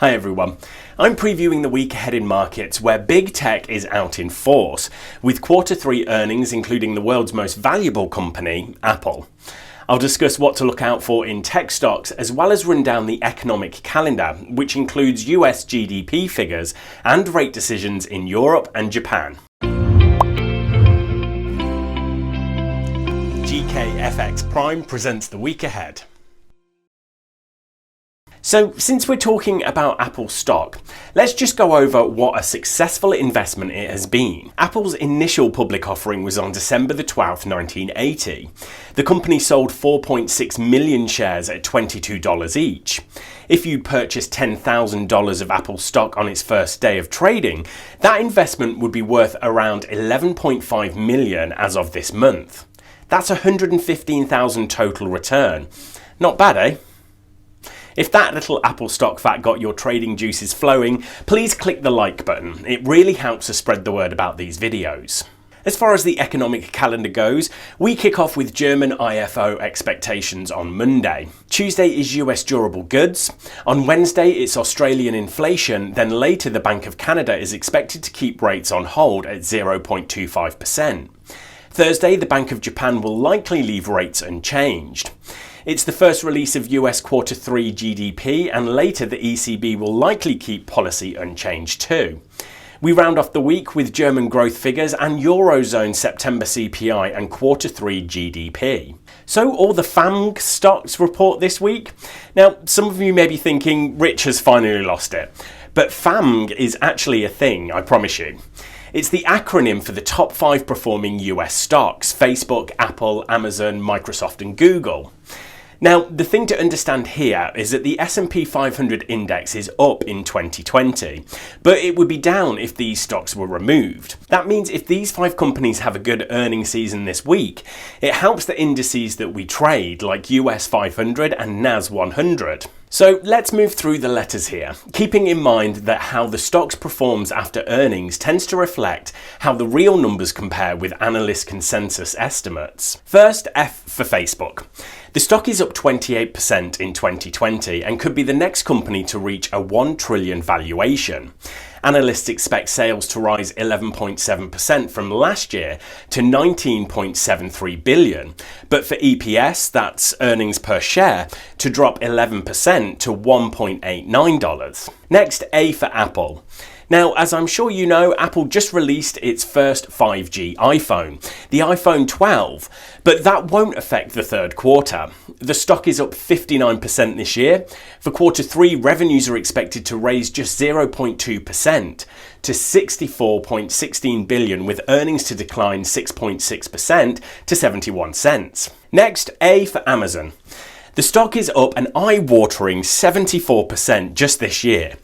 Hi everyone. I'm previewing the week ahead in markets where big tech is out in force, with quarter three earnings including the world's most valuable company, Apple. I'll discuss what to look out for in tech stocks as well as run down the economic calendar, which includes US GDP figures and rate decisions in Europe and Japan. GKFX Prime presents the week ahead. So, since we're talking about Apple stock, let's just go over what a successful investment it has been. Apple's initial public offering was on December the 12th, 1980. The company sold 4.6 million shares at $22 each. If you purchased $10,000 of Apple stock on its first day of trading, that investment would be worth around 11.5 million as of this month. That's 115,000 total return. Not bad, eh? If that little Apple stock fact got your trading juices flowing, please click the like button. It really helps to spread the word about these videos. As far as the economic calendar goes, we kick off with German IFO expectations on Monday. Tuesday is US durable goods. On Wednesday, it's Australian inflation. Then later, the Bank of Canada is expected to keep rates on hold at 0.25%. Thursday, the Bank of Japan will likely leave rates unchanged. It's the first release of US quarter 3 GDP, and later the ECB will likely keep policy unchanged too. We round off the week with German growth figures and Eurozone September CPI and quarter 3 GDP. So, all the FAMG stocks report this week. Now, some of you may be thinking Rich has finally lost it, but FAMG is actually a thing, I promise you. It's the acronym for the top five performing US stocks Facebook, Apple, Amazon, Microsoft, and Google. Now, the thing to understand here is that the S&P 500 index is up in 2020, but it would be down if these stocks were removed. That means if these five companies have a good earnings season this week, it helps the indices that we trade like US 500 and NAS 100. So let's move through the letters here, keeping in mind that how the stocks performs after earnings tends to reflect how the real numbers compare with analyst consensus estimates. First, F for Facebook. The stock is up 28% in 2020 and could be the next company to reach a 1 trillion valuation. Analysts expect sales to rise 11.7% from last year to 19.73 billion, but for EPS, that's earnings per share, to drop 11% to $1.89. Next, A for Apple. Now, as I'm sure you know, Apple just released its first 5G iPhone, the iPhone 12, but that won't affect the third quarter. The stock is up 59% this year. For quarter three, revenues are expected to raise just 0.2% to 64.16 billion with earnings to decline 6.6% to 71 cents. Next, A for Amazon. The stock is up an eye-watering 74% just this year.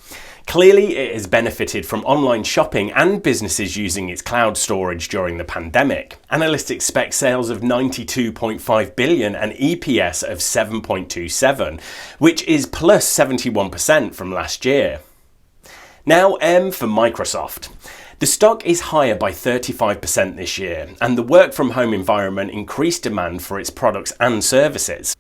Clearly, it has benefited from online shopping and businesses using its cloud storage during the pandemic. Analysts expect sales of 92.5 billion and EPS of 7.27, which is plus 71% from last year. Now, M for Microsoft. The stock is higher by 35% this year, and the work from home environment increased demand for its products and services.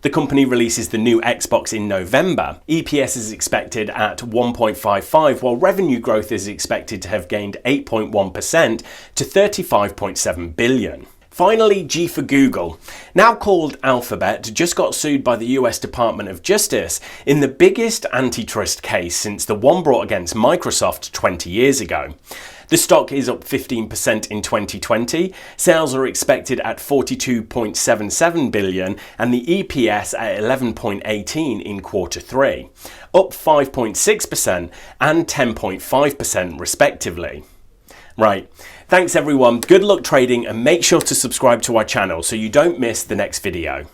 The company releases the new Xbox in November. EPS is expected at 1.55, while revenue growth is expected to have gained 8.1% to 35.7 billion. Finally, G for Google. Now called Alphabet, just got sued by the US Department of Justice in the biggest antitrust case since the one brought against Microsoft 20 years ago. The stock is up 15% in 2020. Sales are expected at 42.77 billion and the EPS at 11.18 in quarter 3, up 5.6% and 10.5% respectively. Right. Thanks everyone. Good luck trading and make sure to subscribe to our channel so you don't miss the next video.